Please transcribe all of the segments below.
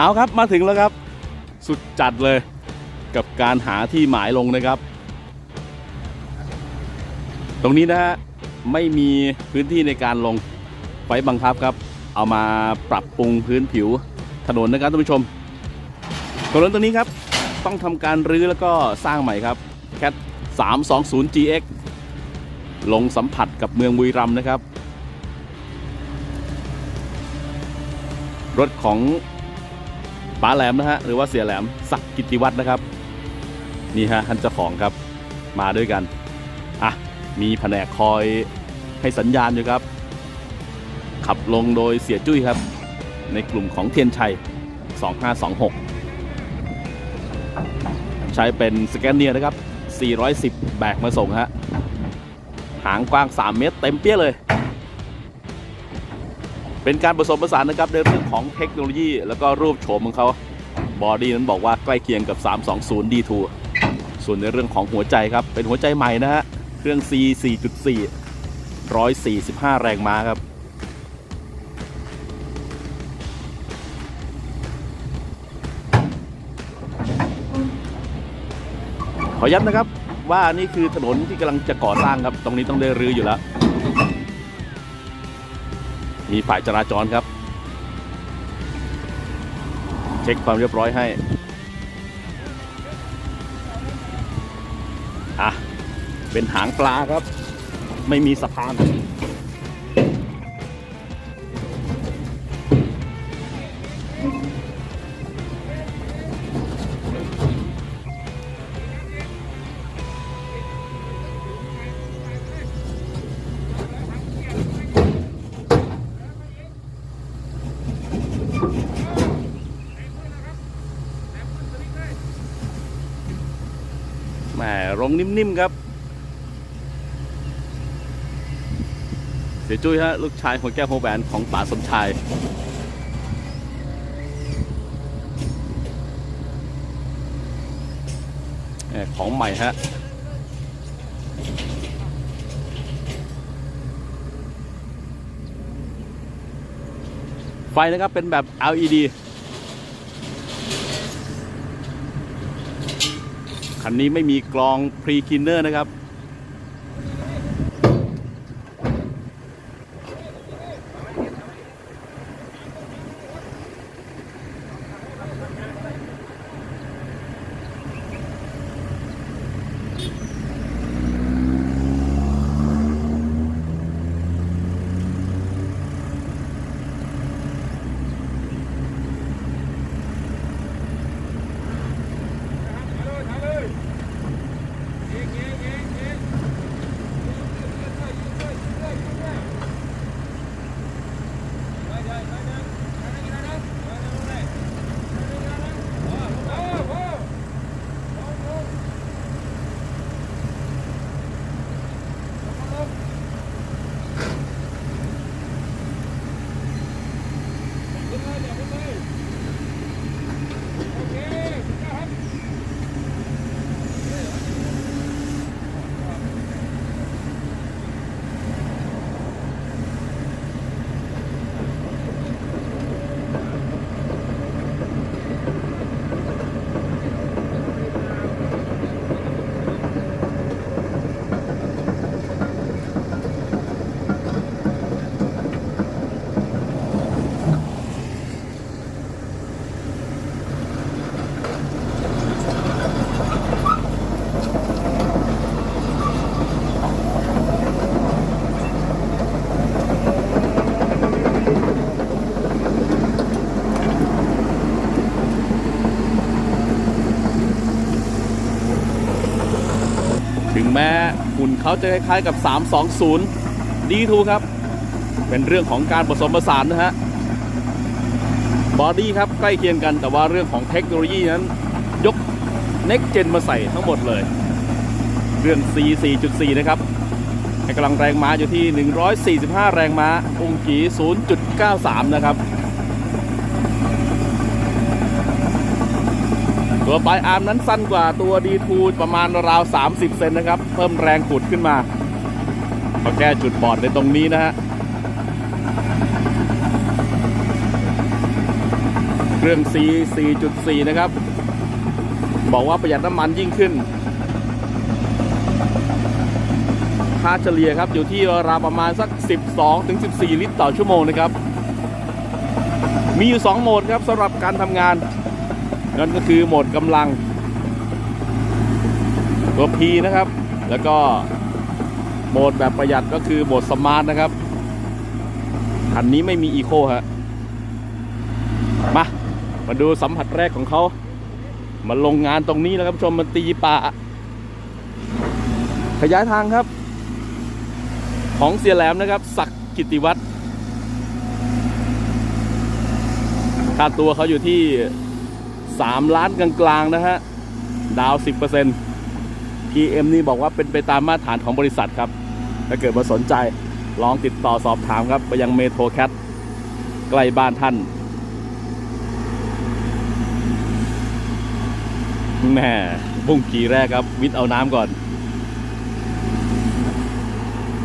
เอาครับมาถึงแล้วครับ สุดจัดเลยกับการหาที่หมายลงนะครับ ตรงนี้นะฮะไม่มีพื้นที่ในการลงไฟบังคับครับ เอามาปรับปรุงพื้นผิวถนนนะครับท่านผู้ชมถนนตรงนี้ครับต้องทำการรื้อแล้วก็สร้างใหม่ครับแคท 320 GX ลงสัมผัสกับเมืองบุรีรัมย์นะครับ รถของ ป๋าแหลมนะฮะหรือว่าเสียแหลมศักดิ์กิติวัฒน์นะครับนี่ฮะท่านเจ้าของครับมาด้วยกันอะมีแผนกคอยให้สัญญาณอยู่ครับ ขับลงโดยเสียจุ้ยครับ ในกลุ่มของเทียนชัย 2526 ใช้เป็นสแกนเนียนะครับ 410 แบกมาส่งฮะหางกว้าง 3 เมตรเต็มเปี้ยเลย เป็นการผสมผสานนะครับในเรื่องของเทคโนโลยี แล้วก็รูปโฉมของเขาบอดี้นั้นบอกว่าใกล้เคียงกับ 320 D2 ส่วนในเรื่องของหัวใจครับ เป็นหัวใจใหม่นะฮะ เครื่อง C 4.4 145 แรงม้าครับ ขอย้ำนะครับว่านี่คือถนนที่กำลังจะก่อสร้างครับ ตรงนี้ต้องได้รื้ออยู่แล้ว มีฝ่ายจราจรครับ เช็คความเรียบร้อยให้ อะ เป็นหางปลาครับ ไม่มีสะพาน แหมรงนิ่มๆครับเสียจุ้ยฮะลูกชายของแก้วโฮแบนของป๋าสมชายของใหม่ฮะไฟนะครับเป็นแบบ LED คันนี้ไม่มีกรองพรีคินเนอร์นะครับ ถึงแม้ หุ่นเขาจะคล้ายๆกับ 320 D2 ครับ เป็นเรื่องของการผสมผสานนะฮะบอดี้ครับใกล้เคียงกันแต่ว่าเรื่องของเทคโนโลยีนั้น ยก Next Gen มาใส่ทั้งหมดเลย เรื่อง C 4.4 นะครับกำลังแรงม้าอยู่ที่ 145 แรงม้าองค์กี0.93 นะครับ ตัวปลายอาร์มนั้นสั้นกว่าตัว D2 ประมาณราว 30 เซนนะครับ เพิ่มแรงขุดขึ้นมาก็แก้จุดบอดในตรงนี้นะฮะเครื่อง C 4.4 นะครับ บอกว่าประหยัดน้ำมันยิ่งขึ้น ค่าเฉลี่ยครับอยู่ที่ราวประมาณสัก 12ถึง14 ลิตรต่อชั่วโมงนะครับ มีอยู่ 2 โหมดครับสำหรับการทำงาน นั่นก็คือโหมดกำลัง ตัว P นะครับ แล้วก็โหมดแบบประหยัดก็คือโหมดสมาร์ทนะครับคันนี้ไม่มีอีโคฮะมา มาดูสัมผัสแรกของเขามาลงงานตรงนี้แล้วครับชมมันตีป่า ขยายทางครับ ของเสียแหลมนะครับศักกิติวัตรค่าตัวเขาอยู่ที่ 3 ล้านกลางๆนะฮะ ดาว 10% PM นี่บอกว่าเป็นไปตามมาตรฐานของบริษัทครับ ถ้าเกิดมาสนใจลองติดต่อสอบถามครับ ไปยังเมโทรแคทใกล้บ้านท่านแม่บุ้งกีแรกครับ วิทย์เอาน้ำก่อน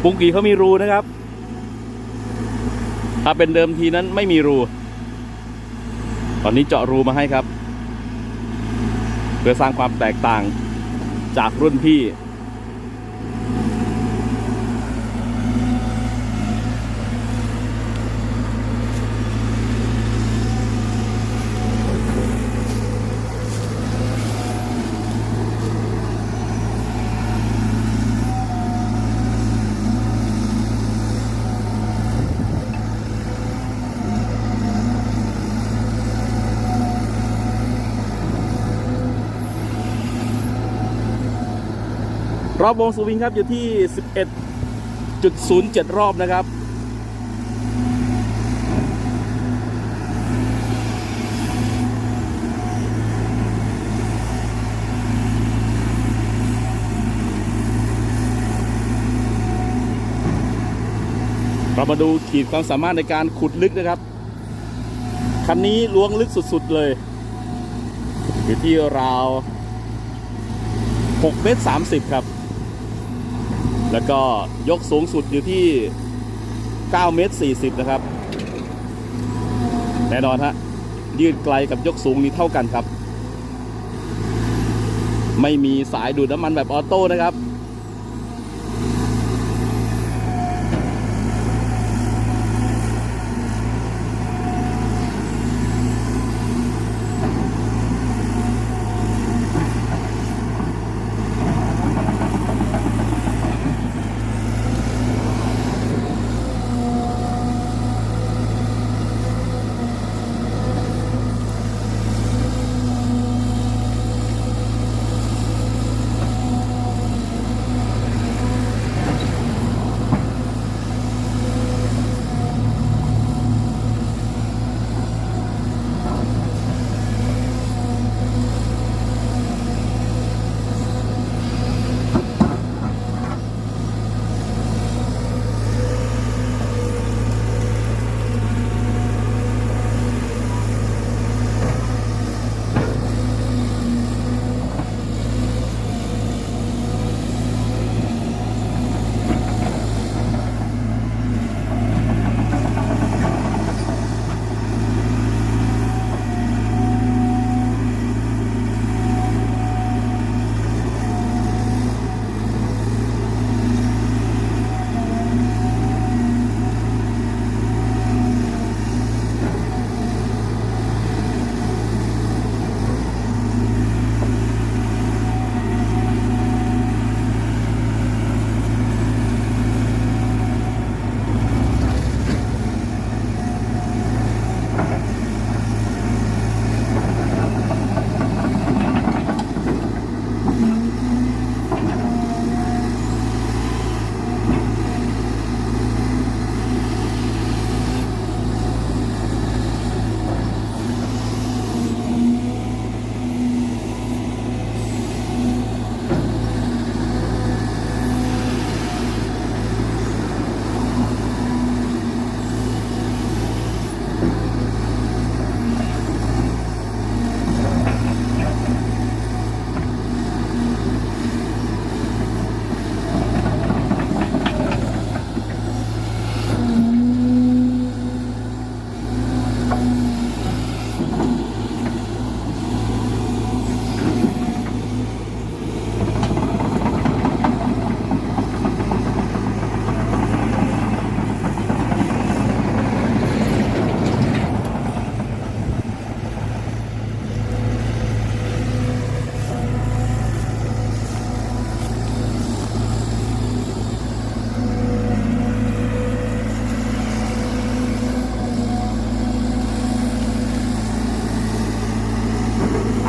บุ้งกีเขามีรูนะครับ ถ้าเป็นเดิมทีนั้นไม่มีรู ตอนนี้เจาะรูมาให้ครับ พื่อสร้างความแตกต่างจากรุ่นพี่ รอบวงสวิงครับอยู่ที่ 11.07 รอบนะครับ เรามาดูขีดความสามารถในการขุดลึกนะครับ คันนี้ล้วงลึกสุดๆเลย อยู่ที่ราว6เมตร30 ครับ แล้วก็ยกสูงสุดอยู่ที่9เมตร40 นะครับ แน่นอนฮะ ยืดไกลกับยกสูงนี้เท่ากันครับ ไม่มีสายดูดน้ำมันแบบออโต้นะครับ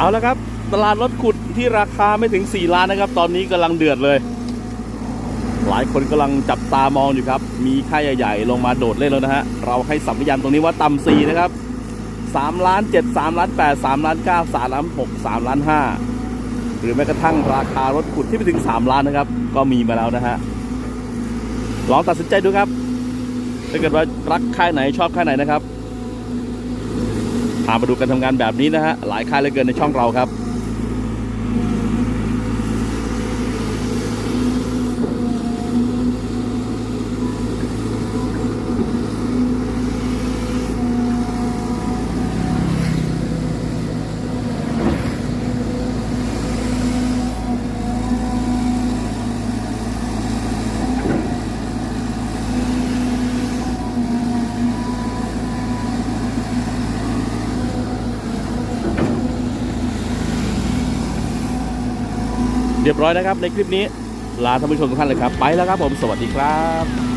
เอาละครับ ตลาดรถขุดที่ราคาไม่ถึง 4 ล้านนะครับ ตอนนี้กำลังเดือดเลย หลายคนกำลังจับตามองอยู่ครับ มีค่ายใหญ่ๆ ลงมาโดดเล่นแล้วนะฮะ เราให้สัมพยานตรงนี้ว่าต่ำ4นะครับ3ล้าน7 3ล้าน8 3ล้าน9 3ล้าน6 3ล้าน5หรือแม้กระทั่งราคารถขุดที่ไปถึง 3 ล้านนะครับ ก็มีมาแล้วนะฮะลองตัดสินใจดูครับถ้าเกิดว่ารักค่ายไหนชอบค่ายไหนนะครับ พามาดูการทำงานแบบนี้นะฮะหลายค่ายเหลือเกินในช่องเราครับ เรียบร้อยนะครับในคลิปนี้ลาท่านผู้ชมทุกท่านเลยครับ ไปแล้วครับผมสวัสดีครับ